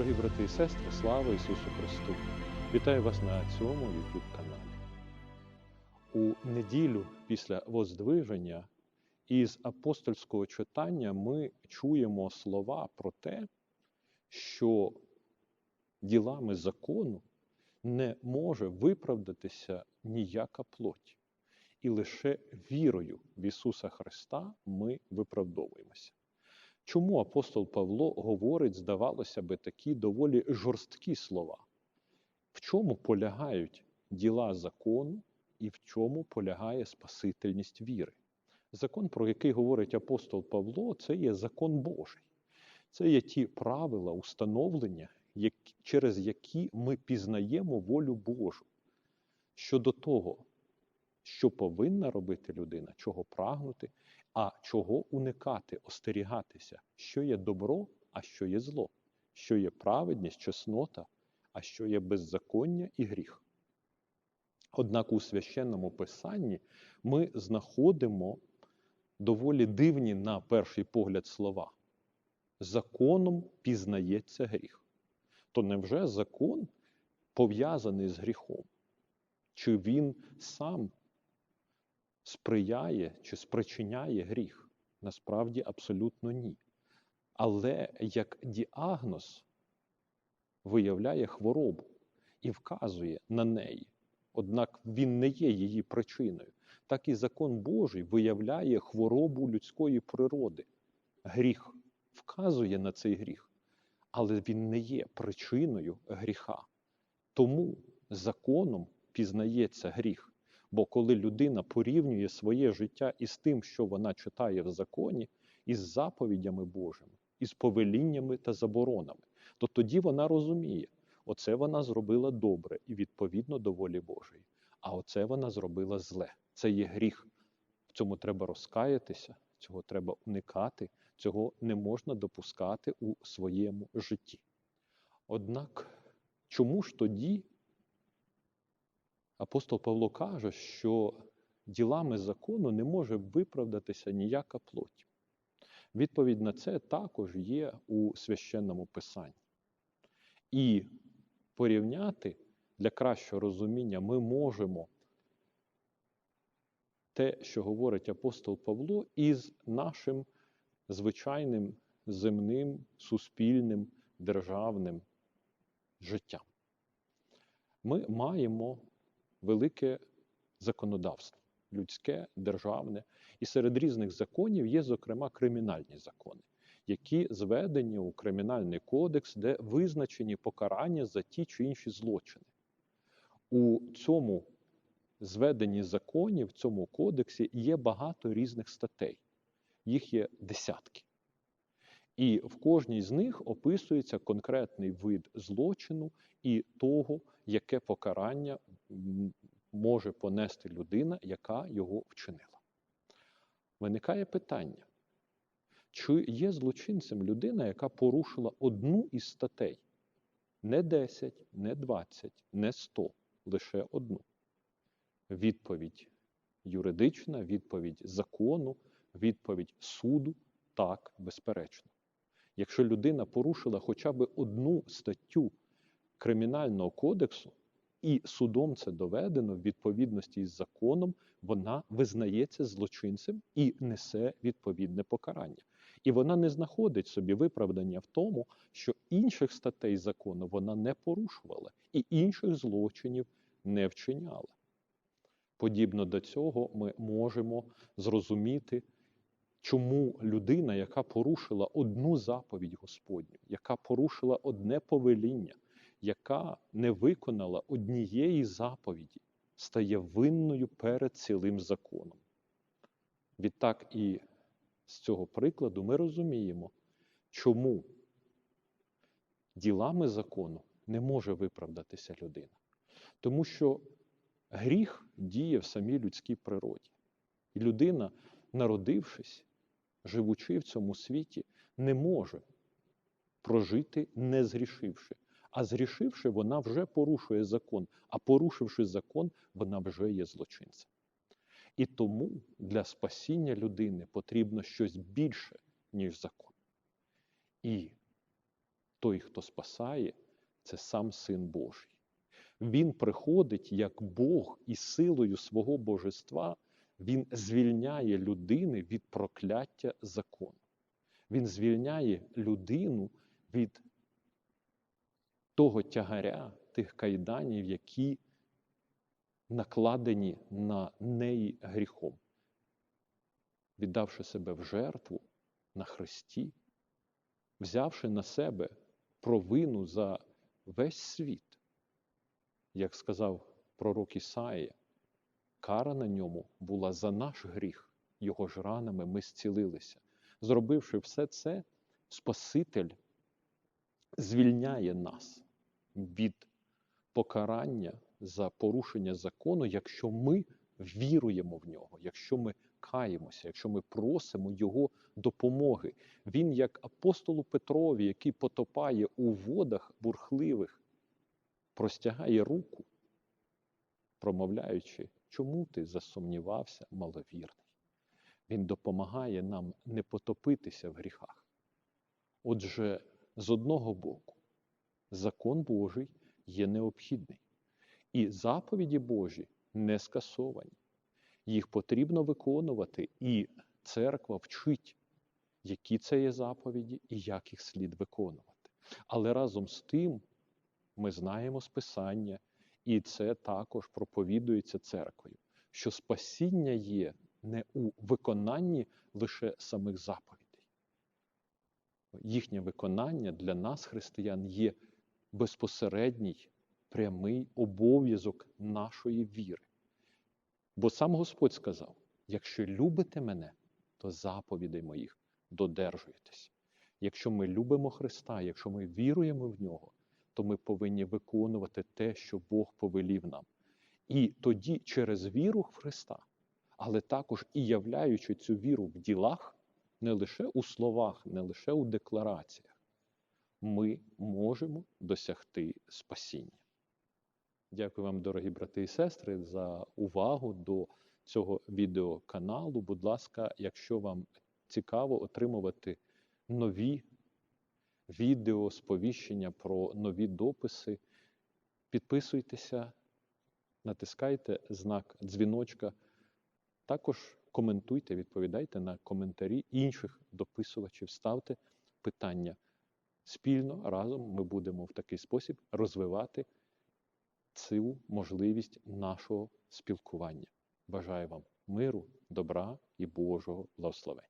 Дорогі брати і сестри, слава Ісусу Христу! Вітаю вас на цьому youtube каналі. У неділю після Воздвиження із апостольського читання ми чуємо слова про те, що ділами закону не може виправдатися ніяка плоть. І лише вірою в Ісуса Христа ми виправдовуємося. Чому апостол Павло говорить, здавалося би, такі доволі жорсткі слова? В чому полягають діла закону і в чому полягає спасительність віри? Закон, про який говорить апостол Павло, це є закон Божий. Це є ті правила, установлення, через які ми пізнаємо волю Божу щодо того, що повинна робити людина, чого прагнути, а чого уникати, остерігатися, що є добро, а що є зло, що є праведність, чеснота, а що є беззаконня і гріх. Однак у священному писанні ми знаходимо доволі дивні на перший погляд слова. Законом пізнається гріх. То невже закон пов'язаний з гріхом? Чи він сам сприяє чи спричиняє гріх? Насправді абсолютно ні. Але як діагноз виявляє хворобу і вказує на неї, однак він не є її причиною, так і закон Божий виявляє хворобу людської природи. Гріх вказує на цей гріх, але він не є причиною гріха. Тому законом пізнається гріх. Бо коли людина порівнює своє життя із тим, що вона читає в законі, із заповідями Божими, із повеліннями та заборонами, то тоді вона розуміє, оце вона зробила добре і відповідно до волі Божої. А оце вона зробила зле. Це є гріх. В цьому треба розкаятися, цього треба уникати, цього не можна допускати у своєму житті. Однак, чому ж тоді апостол Павло каже, що ділами закону не може виправдатися ніяка плоть. Відповідь на це також є у священному писанні. І порівняти для кращого розуміння ми можемо те, що говорить апостол Павло, із нашим звичайним земним, суспільним, державним життям. Ми маємо велике законодавство, людське, державне. І серед різних законів є, зокрема, кримінальні закони, які зведені у Кримінальний кодекс, де визначені покарання за ті чи інші злочини. У цьому зведенні законів, в цьому кодексі є багато різних статей, їх є десятки. І в кожній з них описується конкретний вид злочину і того, яке покарання може понести людина, яка його вчинила. Виникає питання, чи є злочинцем людина, яка порушила одну із статей? Не 10, не 20, не 100, лише одну. Відповідь юридична, відповідь закону, відповідь суду так, безперечно. Якщо людина порушила хоча б одну статтю Кримінального кодексу, і судом це доведено в відповідності із законом, вона визнається злочинцем і несе відповідне покарання. І вона не знаходить собі виправдання в тому, що інших статей закону вона не порушувала і інших злочинів не вчиняла. Подібно до цього ми можемо зрозуміти, чому людина, яка порушила одну заповідь Господню, яка порушила одне повеління, яка не виконала однієї заповіді, стає винною перед цілим законом. Відтак і з цього прикладу ми розуміємо, чому ділами закону не може виправдатися людина. Тому що гріх діє в самій людській природі. І людина, народившись, живучи в цьому світі, не може прожити, не згрішивши. А зрішивши, вона вже порушує закон, а порушивши закон, вона вже є злочинцем. І тому для спасіння людини потрібно щось більше, ніж закон. І той, хто спасає, це сам Син Божий. Він приходить як Бог і силою свого божества він звільняє людини від прокляття закону. Він звільняє людину від того тягаря, тих кайданів, які накладені на неї гріхом, віддавши себе в жертву на Христі, взявши на себе провину за весь світ, як сказав пророк Ісаїя, кара на ньому була за наш гріх, його ж ранами ми зцілилися. Зробивши все це, Спаситель звільняє нас від покарання за порушення закону, якщо ми віруємо в нього, якщо ми каємося, якщо ми просимо Його допомоги. Він, як апостолу Петрові, який потопає у водах бурхливих, простягає руку, промовляючи, чому ти засумнівався, маловірний. Він допомагає нам не потопитися в гріхах. Отже, з одного боку, закон Божий є необхідний, і заповіді Божі не скасовані. Їх потрібно виконувати, і церква вчить, які це є заповіді і як їх слід виконувати. Але разом з тим ми знаємо з Писання, і це також проповідується церквою, що спасіння є не у виконанні лише самих заповідей. Їхнє виконання для нас, християн, є безпосередній прямий обов'язок нашої віри. Бо сам Господь сказав: якщо любите мене, то заповідей моїх додержуєтесь. Якщо ми любимо Христа, якщо ми віруємо в нього, то ми повинні виконувати те, що Бог повелів нам. І тоді через віру в Христа, але також і являючи цю віру в ділах, не лише у словах, не лише у деклараціях, ми можемо досягти спасіння. Дякую вам, дорогі брати і сестри, за увагу до цього відеоканалу. Будь ласка, якщо вам цікаво отримувати нові відео, сповіщення про нові дописи, підписуйтеся, натискайте знак дзвіночка. Також коментуйте, відповідайте на коментарі інших дописувачів, ставте питання. Спільно разом ми будемо в такий спосіб розвивати цю можливість нашого спілкування. Бажаю вам миру, добра і Божого благословення.